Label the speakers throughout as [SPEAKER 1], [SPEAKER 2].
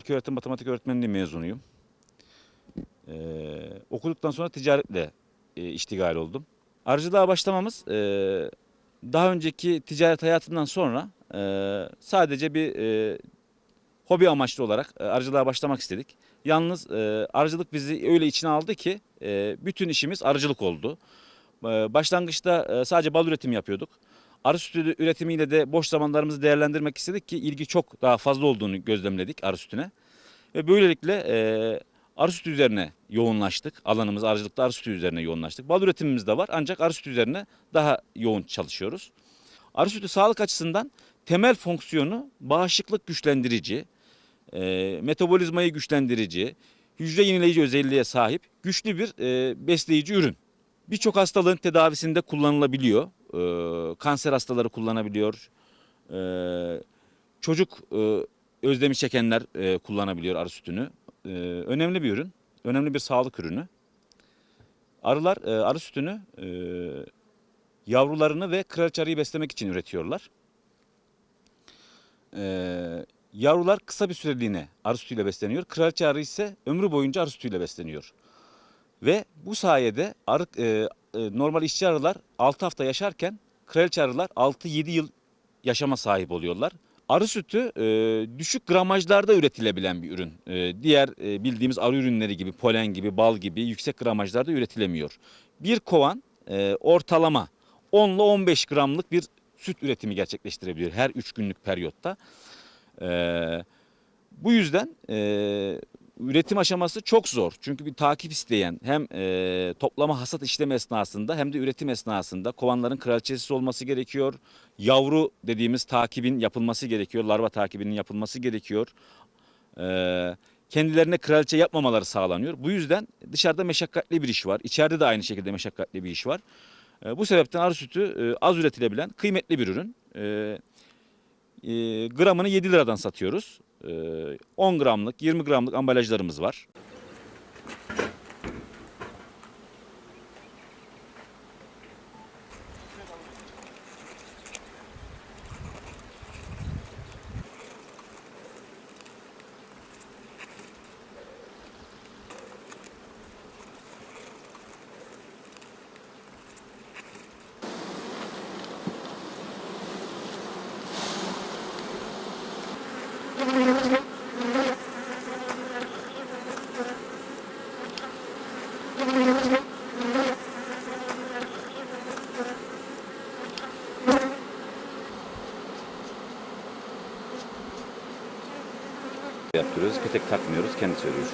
[SPEAKER 1] İlköğretim matematik öğretmenliği mezunuyum. Ee, okuduktan sonra ticaretle e, iştigal oldum. Arıcılığa başlamamız e, daha önceki ticaret hayatından sonra e, sadece bir e, hobi amaçlı olarak e, arıcılığa başlamak istedik. Yalnız e, arıcılık bizi öyle içine aldı ki e, bütün işimiz arıcılık oldu. E, başlangıçta e, sadece bal üretimi yapıyorduk. Arı sütü üretimiyle de boş zamanlarımızı değerlendirmek istedik ki ilgi çok daha fazla olduğunu gözlemledik arı sütüne. Ve böylelikle e, arı sütü üzerine yoğunlaştık. Alanımız arıcılıkta arı sütü üzerine yoğunlaştık. Bal üretimimiz de var ancak arı sütü üzerine daha yoğun çalışıyoruz. Arı sütü sağlık açısından temel fonksiyonu bağışıklık güçlendirici, e, metabolizmayı güçlendirici, hücre yenileyici özelliğe sahip güçlü bir e, besleyici ürün. Birçok hastalığın tedavisinde kullanılabiliyor. E, kanser hastaları kullanabiliyor. E, çocuk e, özlemi çekenler e, kullanabiliyor arı sütünü. E, önemli bir ürün. Önemli bir sağlık ürünü. Arılar e, arı sütünü e, yavrularını ve kraliçe arıyı beslemek için üretiyorlar. E, yavrular kısa bir süreliğine arı sütüyle besleniyor. Kraliçe arı ise ömrü boyunca arı sütüyle besleniyor. Ve bu sayede arı, e, normal işçi arılar 6 hafta yaşarken kraliçe arılar 6-7 yıl yaşama sahip oluyorlar. Arı sütü e, düşük gramajlarda üretilebilen bir ürün. E, diğer e, bildiğimiz arı ürünleri gibi polen gibi bal gibi yüksek gramajlarda üretilemiyor. Bir kovan e, ortalama 10 ile 15 gramlık bir süt üretimi gerçekleştirebiliyor her 3 günlük periyotta. E, bu yüzden e, üretim aşaması çok zor. Çünkü bir takip isteyen hem e, toplama hasat işlemi esnasında hem de üretim esnasında kovanların kraliçesi olması gerekiyor. Yavru dediğimiz takibin yapılması gerekiyor. Larva takibinin yapılması gerekiyor. E, kendilerine kraliçe yapmamaları sağlanıyor. Bu yüzden dışarıda meşakkatli bir iş var. İçeride de aynı şekilde meşakkatli bir iş var. E, bu sebepten arı sütü e, az üretilebilen kıymetli bir ürün. E, e, gramını 7 liradan satıyoruz. E, 10 gramlık, 20 gramlık ambalajlarımız var. Yaptırıyoruz, petek takmıyoruz, kendisi örüyor.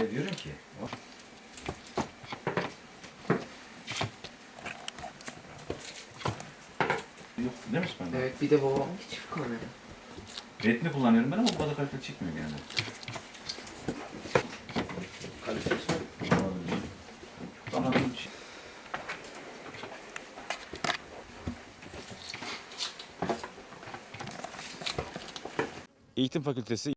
[SPEAKER 1] İsmail'e diyorum ki Yok değil mi İsmail?
[SPEAKER 2] Evet bir de babamın küçük kamera.
[SPEAKER 1] Redmi kullanıyorum ben ama bu kadar kaliteli çıkmıyor yani.
[SPEAKER 3] Kalitesi
[SPEAKER 1] Anladığım şey. Eğitim Fakültesi